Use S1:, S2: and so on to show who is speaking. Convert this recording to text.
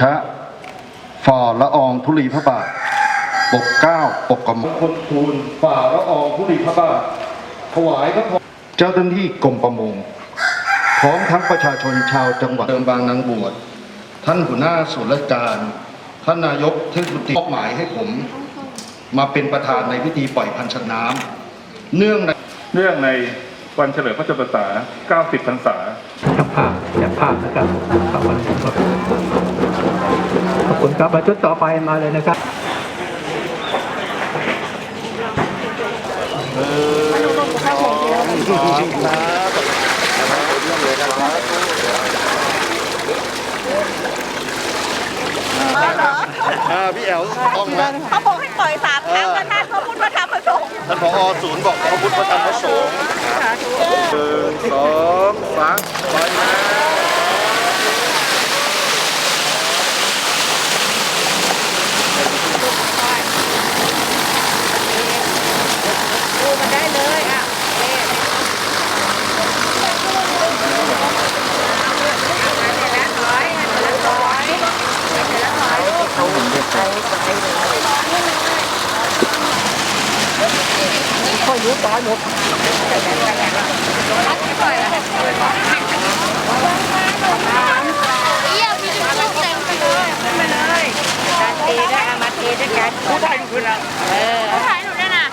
S1: ชะฝ่าละอองธุลีพระบาทปกเกล้าปกกระหม่อมคนทูลฝ่าละอองธุลีพระบาทถวายพระพรเจ้าหน้าที่กรมประมงพร้อมทั้งประชาชนชาวจังหวัดเดิมบางนางบวชท่านหัวหน้าส่วนราชการ ท่านนายกเทศมนตรีมอบหมายให้ผม มาเป็นประธานในพิธีปล่อยพันชน้ำเนื่องใน
S2: เนื่องในวันเฉลิมพระชนมพรรษา 90 พรรษา
S3: จับภาพจับภาพนะครับขอบคุณครับขอบ คุณครับมาชุดต่อไปมาเลยนะครับ
S4: อ่าพี่แอลต้องนะ
S5: เขาบอกให้ปล่อยสามครั้งแล้วท่านเขาพูดว่าทำประสงค์
S4: ท่านผอศูนย์บอกพระพุทธพระธรรมพระสงฆ์หนึ่งสองสามปล่อยนะ
S5: ดูมันได้เลยอะ เยี่ยมมีลูกเต็มไปเลยขึ้นมาเลยการเทได้เอามาเทด้วยกันผู้ถ่ายหนูด้วยนะเออผู้ถ่ายหนูด้วยนะ